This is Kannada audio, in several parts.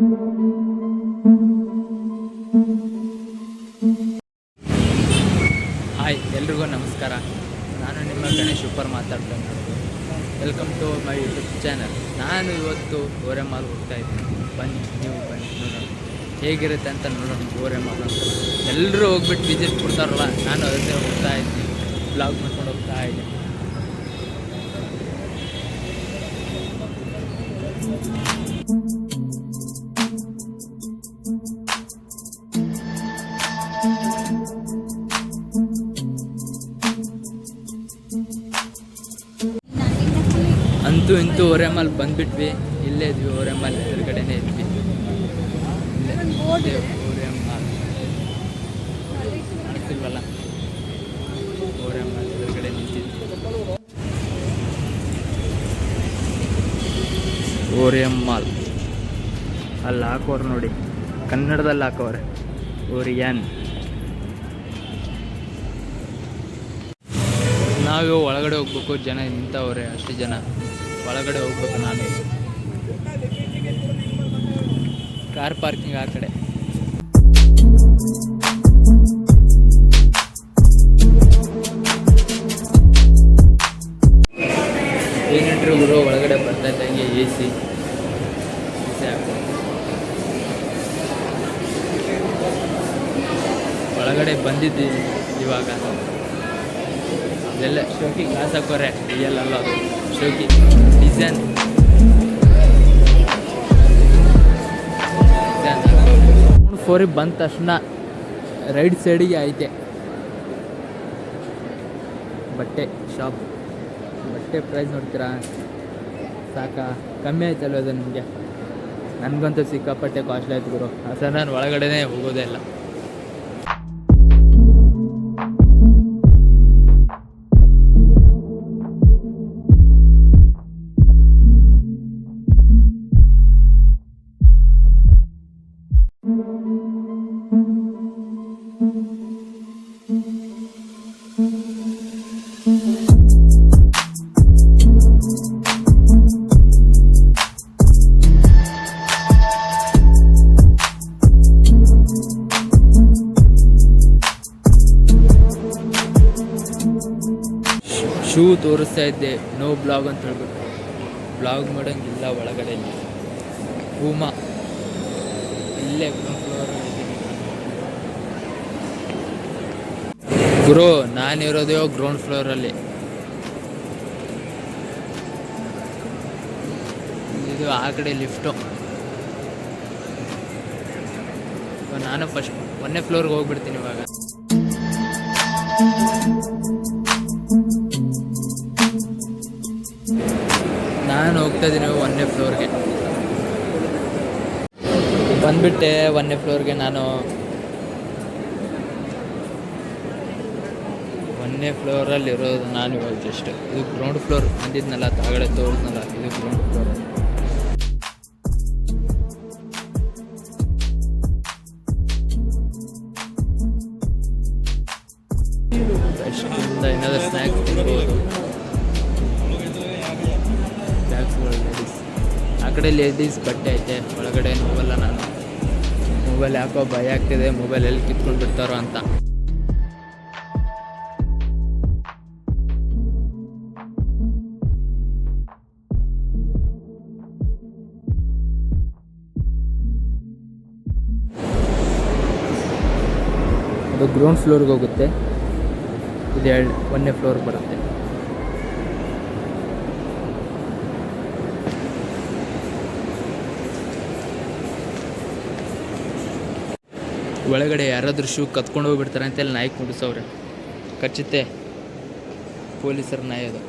ಹಾಯ್, ಎಲ್ರಿಗೂ ನಮಸ್ಕಾರ. ನಾನು ನಿಮ್ಮ ಗಣೇಶ್ ಉಪ್ಪರ್ ಮಾತಾಡ್ತೇನೆ welcome to my YouTube channel ನಾನು ಇವತ್ತು ಓರೆಮಾಲ್ ಹೋಗ್ತಾ ಇದ್ದೀನಿ. ಬನ್ನಿ, ನೀವು ಬನ್ನಿ, ನೋಡೋಣ. ಹೇಗಿರುತ್ತೆ ಅಂತ ನೋಡೋಣ, ಓರೆಮಾಲ್ ಅಂತ. ಎಲ್ಲರೂ ಹೋಗ್ಬಿಟ್ಟು ವಿಸಿಟ್ ಕೊಡ್ತಾರಲ್ಲ, ನಾನು ಅದಕ್ಕೆ ಹೋಗ್ತಾ ಇದ್ದೀನಿ. ಬ್ಲಾಗ್ ಮಾಡ್ಕೊಂಡು ಹೋಗ್ತಾ ಇದ್ದೀನಿ. ಅಂತೂ ಇಂತೂ ಓರೆಮಾಲ್ ಬಂದ್ಬಿಟ್ವಿ. ಇಲ್ಲೇ ಇದ್ವಿ ಓರೆಮಾಲ್ ಎದುರುಗಡೆನೇ ಇದ್ವಿ. ಓರೆಮಾಲ್ ಓರೆಮಾಲ್ ಎದುರುಗಡೆ ನಿಂತಿದ್ವಿ. ಮಾಲ್. ಅಲ್ಲಿ ಹಾಕೋರು ನೋಡಿ. ಕನ್ನಡದಲ್ಲಿ ಹಾಕೋರೆ. ಓರಿಯನ್ ನಾವು ಒಳಗಡೆ ಹೋಗ್ಬೇಕು, ಜನ ನಿಂತವ್ರೆ, ಅಷ್ಟು ಜನ. ಒಳಗಡೆ ಹೋಗ್ಬೇಕು ನಾನು. ಕಾರ್ ಪಾರ್ಕಿಂಗ್ ಆ ಕಡೆ. ಏನಿಟ್ರು ಗುರು, ಒಳಗಡೆ ಬರ್ತಾ ಇದ್ದಂಗೆ ಎ ಸಿ ಒಳಗಡೆ ಬಂದಿದ್ದೀವಿ ಇವಾಗ. ಅದೆಲ್ಲ ಶೋಕಿ ಗ್ಲಾಸ್ ಹಾಕೋರೆ ರಿಯಲ್ ಅಲ್ಲ ಅದು. ಶೋಕಿ ಡಿಸೈನ್ ಫೋರಿಗೆ ಬಂದ ತಕ್ಷಣ ರೈಟ್ ಸೈಡಿಗೆ ಐತೆ. ಬಟ್ಟೆ ಶಾಪ್ ಬಟ್ಟೆ ಪ್ರೈಸ್ ನೋಡ್ತೀರಾ? ಸಾಕಾ. ಕಮ್ಮಿ ಆಯ್ತಲ್ವ ಅದು ನಿಮಗೆ? ನನಗಂತೂ ಸಿಕ್ಕಾಪಟ್ಟೆ ಕಾಸ್ಟ್ಲಿ ಆಯ್ತು ಗುರು. ಅದನ್ನು ನಾನು ಒಳಗಡೆನೇ ಹೋಗೋದೇ ಇಲ್ಲ. ಶೂ ತೋರಿಸ್ತಾ ಇದ್ದೆ. ನೋ ಬ್ಲಾಗ್ ಅಂತ ಹೇಳ್ಬಿಟ್ಟು. ಬ್ಲಾಗ್ ಮಾಡೋಂಗಿಲ್ಲ ಒಳಗಡೆ ಹೂಮ. ಇಲ್ಲೇ. ಗುರು ನಾನಿರೋದೇ ಗ್ರೌಂಡ್ ಫ್ಲೋರಲ್ಲಿ ಇದು ಆ ಕಡೆ ಲಿಫ್ಟು ನಾನು ಫಸ್ಟ್ ಒಂದನೇ ಫ್ಲೋರ್ಗೆ ಹೋಗ್ಬಿಡ್ತೀನಿ ಇವಾಗ. ಬಂದ್ಬಿಟ್ಟೆ ಒಂದನೇ ಫ್ಲೋರ್ಗೆ ನಾನು. ಒಂದನೇ ಫ್ಲೋರಲ್ಲಿ ಇರೋದು ನಾನು ಇವಾಗ ಜಸ್ಟ್ ಇದು ಗ್ರೌಂಡ್ ಫ್ಲೋರ್ ಬಂದಿದ್ನಲ್ಲ ತಾಗಡೆ ತೋರಿದ್ನಲ್ಲ, ಇದು ಗ್ರೌಂಡ್ ಫ್ಲೋರ್ ಏನಾದರೂ ಆ ಕಡೆ ಲೇಡೀಸ್ ಬಟ್ಟೆ ಐತೆ, ಒಳಗಡೆ ನೋವಲ್ಲ ನಾನು. ಮೊಬೈಲ್ ಯಾಕೋ ಭಯ ಆಗ್ತಿದೆ ಮೊಬೈಲ್ ಎಲ್ಲಿ ಕಿತ್ಕೊಂಡು ಬಿಡ್ತಾರೋ ಅಂತ. ಅದು ಗ್ರೌಂಡ್ ಫ್ಲೋರ್ಗೆ ಹೋಗುತ್ತೆ. ಇದು ಎರಡು, ಒಂದನೇ ಫ್ಲೋರ್ ಬರುತ್ತೆ. ಒಳಗಡೆ ಯಾರಾದರೂ ಶೂ ಕತ್ಕೊಂಡು ಹೋಗ್ಬಿಡ್ತಾರೆ ಅಂತೇಳಿ ನಾಯಿ ಕುಂಡಿಸವ್ರೆ. ಕಚ್ಚುತ್ತೆ ಪೊಲೀಸರ ನಾಯಿ ಅದು.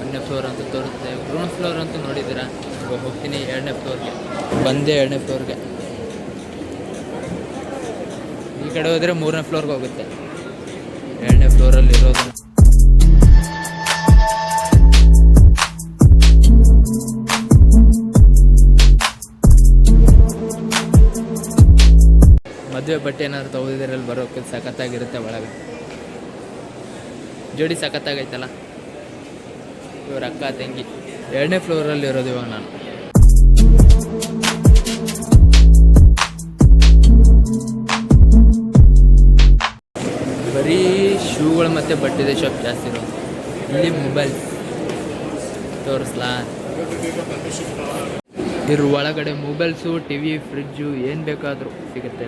ಒಂದನೇ ಫ್ಲೋರ್ ಅಂತ ತೋರುತ್ತೆ ಗ್ರೌಂಡ್ ಫ್ಲೋರ್ ಅಂತೂ ನೋಡಿದ್ದೀರಾ? ಹೋಗ್ತೀನಿ ಎರಡನೇ ಫ್ಲೋರ್ಗೆ ಬಂದೆ ಎರಡನೇ ಫ್ಲೋರ್ಗೆ ಈ ಕಡೆ ಹೋದರೆ ಮೂರನೇ ಫ್ಲೋರ್ಗೆ ಹೋಗುತ್ತೆ. ಎರಡನೇ ಫ್ಲೋರಲ್ಲಿ ಇರೋದು. ಮದುವೆ ಬಟ್ಟೆ ಏನಾದ್ರು ತಗೋದಿದ್ರಲ್ಲಿ ಬರೋಕ್ಕೆ ಸಖತ್ತಾಗಿರುತ್ತೆ ಒಳಗೆ. ಜೋಡಿ ಸಖತ್ತಾಗೈತಲ್ಲ? ಇವ್ರ ಅಕ್ಕ, ತಂಗಿ. ಎರಡನೇ ಫ್ಲೋರಲ್ಲಿ ಇರೋದು ಇವಾಗ ನಾನು. ಬರೀ ಶೂಗಳು ಮತ್ತು ಬಟ್ಟೆದೆ ಶಾಪ್ ಜಾಸ್ತಿ ಇರೋದು. ಇಲ್ಲಿ ಮೊಬೈಲ್ ತೋರಿಸ್ಲಾ? ಇದ್ರ ಒಳಗಡೆ ಮೊಬೈಲ್ಸು ಟಿ ವಿ ಫ್ರಿಜ್ಜು ಏನು ಬೇಕಾದರೂ ಸಿಗುತ್ತೆ.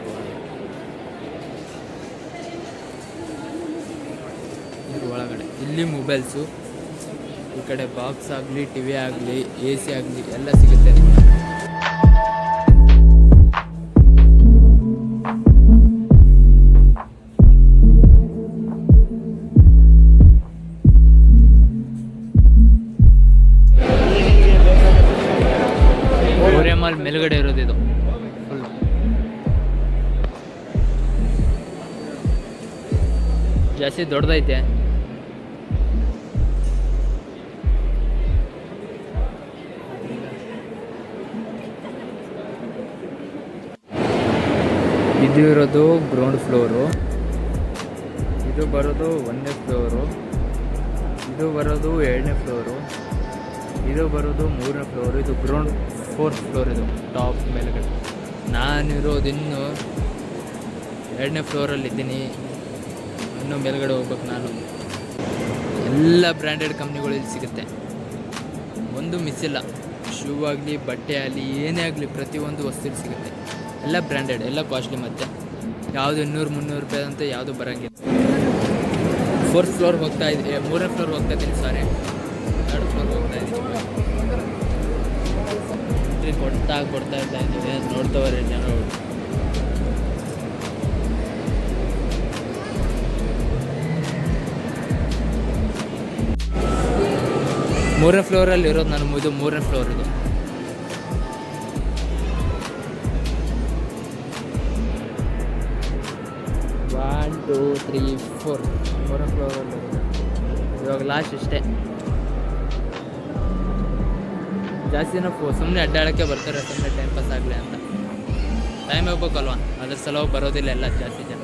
ಇದ್ರ ಒಳಗಡೆ. ಇಲ್ಲಿ ಮೊಬೈಲ್ಸು ಕಡೆ ಬಾಕ್ಸ್ ಆಗಲಿ ಟಿ ವಿ ಆಗಲಿ ಎ ಸಿ ಆಗಲಿ ಎಲ್ಲ ಸಿಗುತ್ತೆ. ಮಾಲ್ ಮೇಲ್ಗಡೆ ಇರೋದು ಇದು. ಜಾಸ್ತಿ ದೊಡ್ಡದೈತೆ. ಇದು ಇರೋದು ಗ್ರೌಂಡ್ ಫ್ಲೋರು ಇದು ಬರೋದು ಒಂದನೇ ಫ್ಲೋರು ಇದು ಬರೋದು ಎರಡನೇ ಫ್ಲೋರು ಇದು ಬರೋದು ಮೂರನೇ ಫ್ಲೋರು ಇದು ಗ್ರೌಂಡ್ ಫೋರ್ತ್ ಫ್ಲೋರ್ ಇದು ಟಾಪ್ ಮೇಲುಗಡೆ. ನಾನಿರೋದು ಇನ್ನು ಎರಡನೇ ಫ್ಲೋರಲ್ಲಿ ಇದ್ದೀನಿ. ಇನ್ನೂ ಮೇಲ್ಗಡೆ ಹೋಗ್ಬೇಕು ನಾನು. ಎಲ್ಲ ಬ್ರ್ಯಾಂಡೆಡ್ ಕಂಪ್ನಿಗಳು ಇಲ್ಲಿ ಸಿಗುತ್ತೆ. ಒಂದು ಮಿಸ್ ಇಲ್ಲ. ಶೂ ಆಗಲಿ, ಬಟ್ಟೆ ಆಗಲಿ, ಏನೇ ಆಗಲಿ ಪ್ರತಿಯೊಂದು ವಸ್ತು ಇಲ್ಲಿ ಸಿಗುತ್ತೆ. ಎಲ್ಲ ಬ್ರ್ಯಾಂಡೆಡ್ ಎಲ್ಲ ಕಾಸ್ಟ್ಲಿ ಮತ್ತೆ. ಯಾವುದು ಇನ್ನೂರು, ಮುನ್ನೂರು ರೂಪಾಯಿ ಅಂತ ಯಾವುದು ಬರೋಂಗಿಲ್ಲ. ಫೋರ್ತ್ ಫ್ಲೋರ್ ಹೋಗ್ತಾ ಇದ್ದೀನಿ ಮೂರನೇ ಫ್ಲೋರ್ ಹೋಗ್ತಾ ಇದ್ದೀನಿ ಸಾರಿ ಎರಡು ಫ್ಲೋರ್ ಹೋಗ್ತಾ ಇದ್ದೀನಿ. ಕೊಡ್ತಾ ಕೊಡ್ತಾ ಇರ್ತಾ ಇದ್ದೀವಿ ನೋಡ್ತವ್ರೆ ಜನ ಮೂರನೇ ಫ್ಲೋರಲ್ಲಿ ಇರೋದು ನಾನು ಇದು ಮೂರನೇ ಫ್ಲೋರ್ ಇದು. Two, three, four. ಫೋರ್ ಇರೋದು ಇವಾಗ ಲಾಸ್ಟ್ ಇಷ್ಟೇ. ಜಾಸ್ತಿ ಜನ ಫೋ ಸುಮ್ಮನೆ ಅಡ್ಡಾಡೋಕ್ಕೆ ಬರ್ತಾರೆ ಸುಮ್ಮನೆ ಟೈಮ್ ಪಾಸ್ ಆಗಲಿ ಅಂತ. ಟೈಮ್ ಹೋಗ್ಬೇಕಲ್ವ ಅದ್ರ ಸಲುವಾಗಿ ಬರೋದಿಲ್ಲ ಎಲ್ಲ ಜಾಸ್ತಿ ಜನ.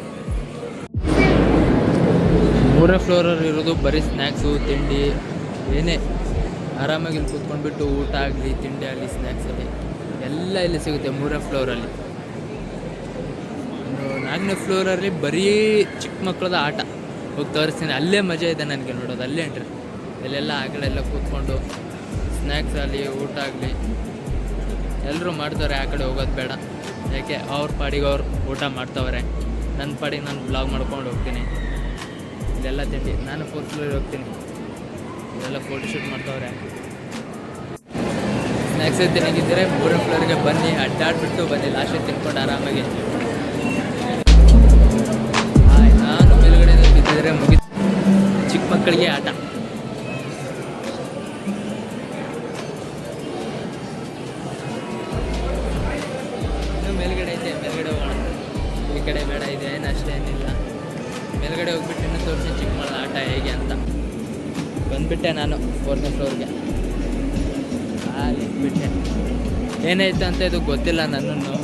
ಮೂರನೇ ಫ್ಲೋರಲ್ಲಿ ಇರೋದು ಬರೀ ಸ್ನ್ಯಾಕ್ಸು ತಿಂಡಿ, ಏನೇ. ಆರಾಮಾಗಿ ಇಲ್ಲಿ ಕೂತ್ಕೊಂಡ್ಬಿಟ್ಟು ಊಟ ಆಗಲಿ, ತಿಂಡಿ ಆಗಲಿ ಸ್ನ್ಯಾಕ್ಸಲ್ಲಿ ಎಲ್ಲ ಇಲ್ಲಿ ಸಿಗುತ್ತೆ ಮೂರನೇ ಫ್ಲೋರಲ್ಲಿ ಇನ್ನು ನಾಲ್ಕನೇ ಫ್ಲೋರಲ್ಲಿ ಬರೀ ಚಿಕ್ಕ ಮಕ್ಕಳದ ಆಟ. ಹೋಗಿ ತೋರಿಸ್ತೀನಿ. ಅಲ್ಲೇ ಮಜಾ ಇದೆ ನನಗೆ ನೋಡೋದು. ಅಲ್ಲೇ ಎಂಟ್ರಿ ಇಲ್ಲೆಲ್ಲ ಆ ಕಡೆ ಎಲ್ಲ ಕೂತ್ಕೊಂಡು ಸ್ನ್ಯಾಕ್ಸ್ ಆಗಲಿ, ಊಟ ಆಗಲಿ ಎಲ್ಲರೂ ಮಾಡ್ತವ್ರೆ ಆ ಕಡೆ ಹೋಗೋದು ಬೇಡ. ಯಾಕೆ? ಅವ್ರ ಪಾಡಿಗೆ ಅವ್ರು ಊಟ ಮಾಡ್ತವ್ರೆ. ನನ್ನ ಪಾಡಿಗೆ ನಾನು ಬ್ಲಾಗ್ ಮಾಡ್ಕೊಂಡು ಹೋಗ್ತೀನಿ. ಇಲ್ಲೆಲ್ಲ ತಿಂಡಿ. ನಾನು ಫೋರ್ತ್ ಫ್ಲೋರ್ ಹೋಗ್ತೀನಿ. ಇಲ್ಲೆಲ್ಲ ಫೋಟೋ ಶೂಟ್ ಮಾಡ್ತವ್ರೆ. ಸ್ನ್ಯಾಕ್ಸ್ ತಿನ್ನಗಿದ್ದರೆ? ಮೂರನೇ ಫ್ಲೋರಿಗೆ ಬನ್ನಿ. ಅಡ್ಡಾಡ್ಬಿಟ್ಟು ಬನ್ನಿ. ಲಾಸ್ಟಿಗೆ ತಿನ್ಕೊಂಡು ಆರಾಮಾಗಿ. ಮೇಲ್ಗಡೆ ಮುಗಿ ಚಿಕ್ಕ ಮಕ್ಕಳಿಗೆ ಆಟ. ಇನ್ನು ಮೇಲ್ಗಡೆ ಐತೆ ಮೇಲ್ಗಡೆ ಹೋಗೋಣ. ಈ ಕಡೆ ಬೇಡ, ಇದೆ, ಏನು ಅಷ್ಟೇನಿಲ್ಲ ಮೇಲ್ಗಡೆ ಹೋಗ್ಬಿಟ್ಟು ಇನ್ನೂ ತೋರಿಸಿ ಚಿಕ್ಕ ಮಕ್ಕಳ ಆಟ ಹೇಗೆ ಅಂತ. ಬಂದುಬಿಟ್ಟೆ ನಾನು ಫೋರ್ತ್ನೇ ಫ್ಲೋರ್ಗೆ ಬಿಟ್ಟೆ ಏನಾಯ್ತು ಅಂತ ಇದು ಗೊತ್ತಿಲ್ಲ ನನ್ನನ್ನು.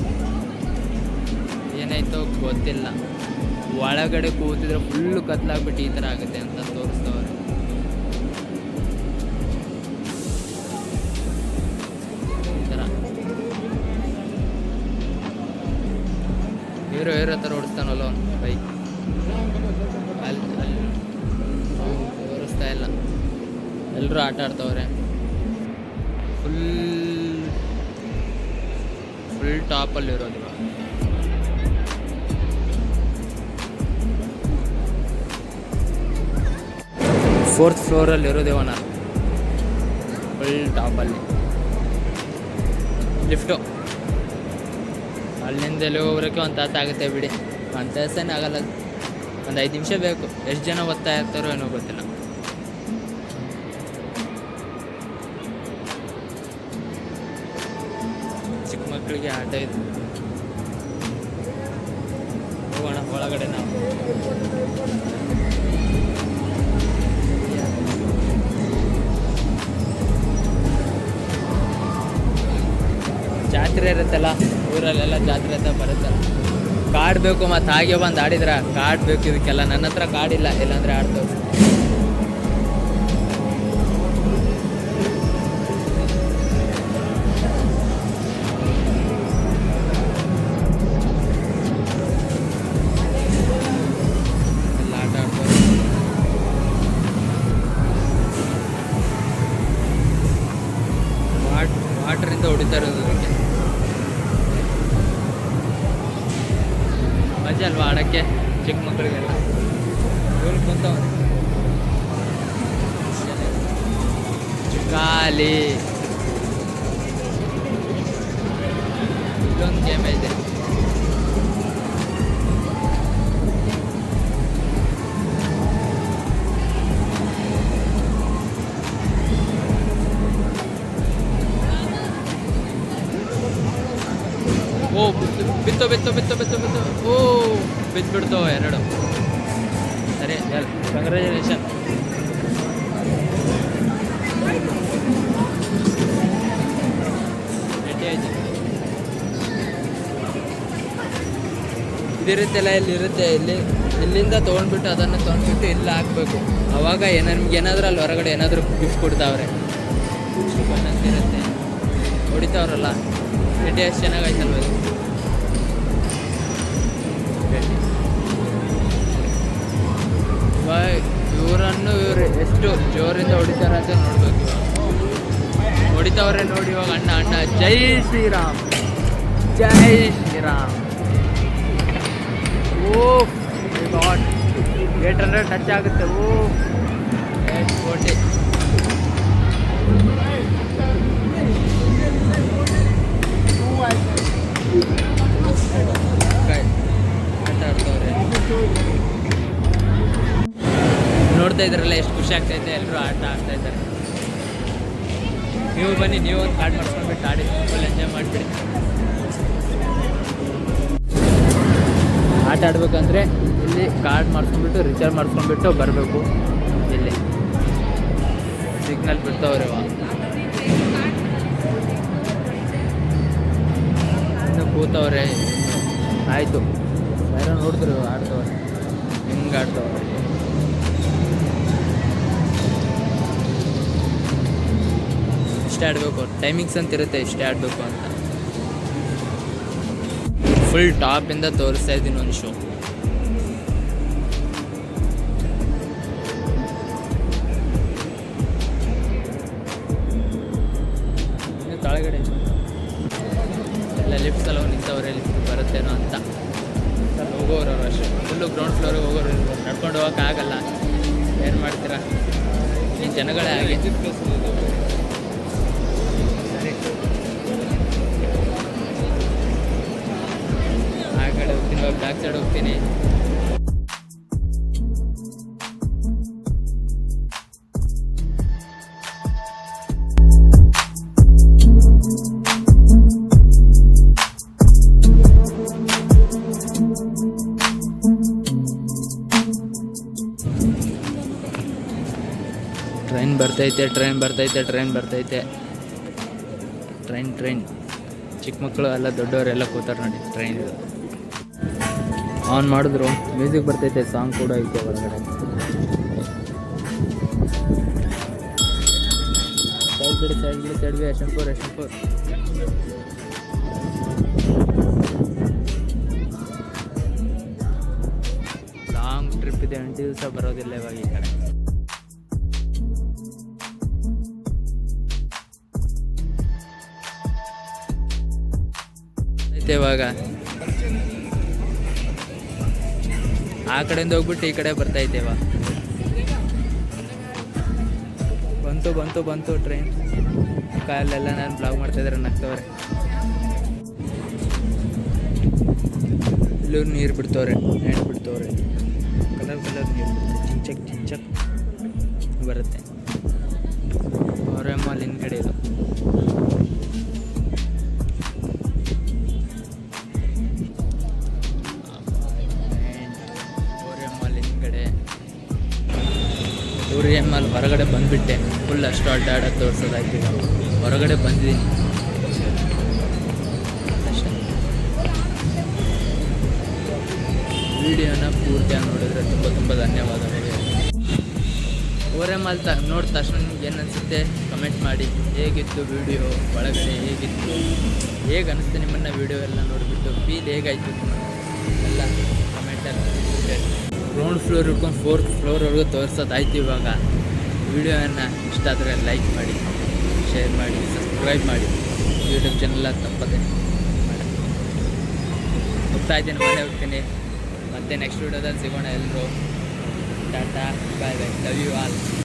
ಏನಾಯ್ತು ಗೊತ್ತಿಲ್ಲ. ಒಳಗಡೆ ಕೂತಿದ್ರೆ ಫುಲ್ಲು ಕತ್ಲಾಗ್ಬಿಟ್ಟು ಈ ಥರ ಆಗುತ್ತೆ ಅಂತ ತೋರಿಸ್ತವ್ರೆ. ಹೀರೋ ಹೀರೋ ಥರ ಓಡಿಸ್ತಾನಲ್ಲ ಬೈಕ್ ಅಲ್ಲಿ ಅಲ್ಲಿ. ತೋರಿಸ್ತಾ ಇಲ್ಲ. ಎಲ್ಲರೂ ಆಟ ಆಡ್ತವ್ರೆ. ಫುಲ್ ಫುಲ್ ಟಾಪಲ್ಲಿ ಫೋರ್ತ್ ಫ್ಲೋರಲ್ಲಿ ಇರೋದೇ ನಾನು. ಫುಲ್ ಟಾಪಲ್ಲಿ ಲಿಫ್ಟು ಅಲ್ಲಿಂದ ಎಲ್ಲಿ ಹೋಗೋಕ್ಕೆ ಒಂದು ತಾತ ಆಗುತ್ತೆ ಬಿಡಿ. ಒಂದು ತಾಸೇನು ಆಗಲ್ಲ. ಒಂದು ಐದು ನಿಮಿಷ ಬೇಕು. ಎಷ್ಟು ಜನ ಓದ್ತಾ ಇರ್ತಾರೋ ಏನೋ ಗೊತ್ತಿಲ್ಲ. ಚಿಕ್ಕ ಮಕ್ಕಳಿಗೆ ಆಟ ಇದೆ. ಹೋಗೋಣ, ಒಳಗಡೆ ನಾವು. ಜಾತ್ರೆ ಇರುತ್ತಲ್ಲ, ಊರಲ್ಲೆಲ್ಲ ಜಾತ್ರೆ ಅಂತ ಬರುತ್ತಲ್ಲ ಕಾರ್ಡ್ ಬೇಕು ಮತ್ತು ಹಾಗೆ ಬಂದು ಆಡಿದ್ರ ಕಾಡ್ ಬೇಕು ಇದಕ್ಕೆಲ್ಲ. ನನ್ನ ಹತ್ರ ಕಾಡಿಲ್ಲ ಇಲ್ಲ ಇಲ್ಲಾಂದ್ರೆ ಆಡ್ತೇವೆ ಗಾಲಿ. ಇಲ್ಲೊಂದು ಗೇಮ್ ಐತೆ ಓ, ಬಿತ್ತು ಬಿತ್ತು ಬಿತ್ತು ಬಿತ್ತು ಬಿತ್ತು ಓ ಬಿತ್ತು ಬಿಡ್ತು ಎರಡು. ಸರಿ ಕಂಗ್ರ್ಯಾಚುಲೇಷನ್ ಇದಿರುತ್ತೆಲ್ಲ ಇಲ್ಲಿ ಇರುತ್ತೆ ಇಲ್ಲಿ, ಇಲ್ಲಿಂದ ತೊಗೊಂಡ್ಬಿಟ್ಟು ಅದನ್ನು ತೊಗೊಂಡ್ಬಿಟ್ಟು ಇಲ್ಲಿ ಹಾಕ್ಬೇಕು. ಅವಾಗ ಏನ ನಿಮ್ಗೆ ಏನಾದರೂ ಅಲ್ಲಿ ಹೊರಗಡೆ ಏನಾದರೂ ಗಿಫ್ಟ್ ಕೊಡ್ತಾವ್ರೆ. ಇರುತ್ತೆ. ಹೊಡಿತಾವ್ರಲ್ಲ. ರೆಡಿ ಎಷ್ಟು ಚೆನ್ನಾಗೈತಲ್ವ ಇದು? ಇವಾಗ ಇವರನ್ನು ಇವರು ಎಷ್ಟು ಜೋರಿಂದ ಹೊಡಿತಾರೆ ಅಂತ ನೋಡ್ಬೇಕು ಹೊಡಿತಾವ್ರೆ ನೋಡಿ ಇವಾಗ ಅಣ್ಣ ಅಣ್ಣ. ಜೈ ಶ್ರೀರಾಮ್. ಜೈ Shriram. Oh god eight hundred touch ಆಗುತ್ತೆ. ಓ ಏಟ್ ಆಡ್ತವ್ರೆ ನೋಡ್ತಾ ಇದ್ರಲ್ಲ ಎಷ್ಟು ಖುಷಿ ಆಗ್ತೈತೆ ಎಲ್ಲರೂ ಆಟ ಆಡ್ತಾ ಇದ್ದಾರೆ. ನೀವು ಬನ್ನಿ, ನೀವು ಒಂದು ಕಾರ್ಡ್ ಮಾಡ್ಕೊಂಡ್ಬಿಟ್ಟು ಆಡಿ. ಫುಲ್ ಎಂಜಾಯ್ ಮಾಡಿಬಿಡಿ. ಆಟ ಆಡಬೇಕಂದ್ರೆ ಇಲ್ಲಿ ಕಾರ್ಡ್ ಮಾಡ್ಕೊಂಡ್ಬಿಟ್ಟು ರಿಚಾರ್ಜ್ ಮಾಡ್ಕೊಂಡ್ಬಿಟ್ಟು ಬರಬೇಕು. ಇಲ್ಲಿ. ಸಿಗ್ನಲ್ ಬಿಡ್ತಾವ್ರೆ ಇನ್ನು ಕೂತವ್ರೆ. ಆಯಿತು. ಯಾರೋ ನೋಡಿದ್ರು ಆಡ್ತವ್ರೆ. ಹೆಂಗೆ ಆಡ್ತವ್ರೆ? ಇಷ್ಟೇ ಆಡಬೇಕು. ಟೈಮಿಂಗ್ಸ್ ಅಂತ ಇರುತ್ತೆ ಇಷ್ಟೇ ಆಡಬೇಕು ಅಂತ. ಫುಲ್ ಟಾಪಿಂದ ತೋರಿಸ್ತಾ ಇದ್ದೀನಿ ಒಂದು ಶೋ ಕೆಳಗಡೆ ಎಲ್ಲ ಲಿಫ್ಟ್ ಎಲ್ಲ ನಿಂತವ್ರೆ ಲಿಫ್ಟ್ ಬರುತ್ತೇನೋ ಅಂತ. ಹೋಗೋರು ಅವ್ರು ಅಷ್ಟೇ. ಫುಲ್ಲು ಗ್ರೌಂಡ್ ಫ್ಲೋರಿಗೆ ಹೋಗೋರು. ನಡ್ಕೊಂಡು ಹೋಗೋಕ್ಕಾಗಲ್ಲ ಏನು ಮಾಡ್ತೀರಾ? ಈ ಜನಗಳೇ ಹಾಗೆ. ಬ್ಯಾಕ್ ಸೈಡ್ ಹೋಗ್ತೀನಿ. ಟ್ರೈನ್ ಬರ್ತೈತೆ ಟ್ರೈನ್ ಬರ್ತೈತೆ ಟ್ರೈನ್ ಬರ್ತೈತೆ. Train train. ಚಿಕ್ಕ ಮಕ್ಕಳು ಎಲ್ಲ ದೊಡ್ಡವರೆಲ್ಲ ಕೂತಾರೆ ನೋಡಿ, ಟ್ರೈನ್. ಆನ್ ಮಾಡಿದ್ರು. ಮ್ಯೂಸಿಕ್ ಬರ್ತೈತೆ ಸಾಂಗ್ ಕೂಡ ಐತೆ ಒಳಗಡೆ ಸೈಡ್ ಸೈಡ್ ಬಿಡಿ ಸೈಡ್ ಬಿ ಯಶವಂತಪುರ ಯಶವಂತಪುರ ಲಾಂಗ್ ಟ್ರಿಪ್ ಇದೆ ಎಂಟು ದಿವಸ ಬರೋದಿಲ್ಲ ಇವಾಗ ಈ ಕಡೆ. ಇವಾಗ. ಆ ಕಡೆಯಿಂದ ಹೋಗ್ಬಿಟ್ಟು ಈ ಕಡೆ ಬರ್ತಾ ಇದ್ದೇವ? ಬಂತು ಬಂತು ಬಂತು ಟ್ರೈನ್ ಕಾಲೆಲ್ಲ ನಾನು ಬ್ಲಾಗ್ ಮಾಡ್ತಾ ಇದ್ರೆ ನಗ್ತವ್ರೆ. ಇಲ್ಲೂ ನೀರು ಬಿಡ್ತವ್ರೆ, ನೆಟ್ ಬಿಡ್ತವ್ರೆ. ಕಲರ್ ಕಲರ್ ನೀರು ಚಿಂಚಕ್ ಚಿಂಚಕ್ ಬರುತ್ತೆ. ಅವರೇ ಮಾಲ್ ಹಿಂದ್ಗಡೆ ಇದು. ಬಂದುಬಿಟ್ಟೆ ಫುಲ್ ಅಷ್ಟು ಅಡ್ಡಾಡೋದು ತೋರಿಸೋದಾಯ್ತು ಹೊರಗಡೆ ಬಂದಿದ್ದೀನಿ ವಿಡಿಯೋನ ಪೂರ್ತಿಯಾಗಿ ನೋಡಿದ್ರೆ ತುಂಬ ತುಂಬ ಧನ್ಯವಾದಗಳು. ಓರೆಮಾಲ್ ತ ನೋಡಿದ ತಕ್ಷಣ ನಿಮ್ಗೆ ಏನು ಅನಿಸುತ್ತೆ? ಕಮೆಂಟ್ ಮಾಡಿ. ಹೇಗಿತ್ತು ವಿಡಿಯೋ? ಒಳಗಡೆ ಹೇಗಿತ್ತು? ಹೇಗೆ ಅನಿಸ್ತು ನಿಮ್ಮನ್ನು ವಿಡಿಯೋ ಎಲ್ಲ ನೋಡಿಬಿಟ್ಟು? ಫೀಲ್ ಹೇಗಾಯಿತು ಎಲ್ಲ ಕಮೆಂಟಲ್ಲಿ ಗ್ರೌಂಡ್ ಫ್ಲೋರ್ ಹಿಡ್ಕೊಂಡು ಫೋರ್ತ್ ಫ್ಲೋರ್ವರೆಗೂ ತೋರಿಸೋದಾಯ್ತು ಇವಾಗ. ವಿಡಿಯೋನ ಇಷ್ಟ ಆದರೆ ಲೈಕ್ ಮಾಡಿ ಶೇರ್ ಮಾಡಿ ಸಬ್ಸ್ಕ್ರೈಬ್ ಮಾಡಿ. ಯೂಟ್ಯೂಬ್ ಚಾನಲ್ ತಪ್ಪದೆ ಮಾಡಿ ಹೋಗ್ತಾ ಮನೆ ಹೋಗ್ತೀನಿ. ಮತ್ತೆ ನೆಕ್ಸ್ಟ್ ವಿಡಿಯೋದಲ್ಲಿ ಸಿಗೋಣ ಎಲ್ಲರೂ tata bye bye love you all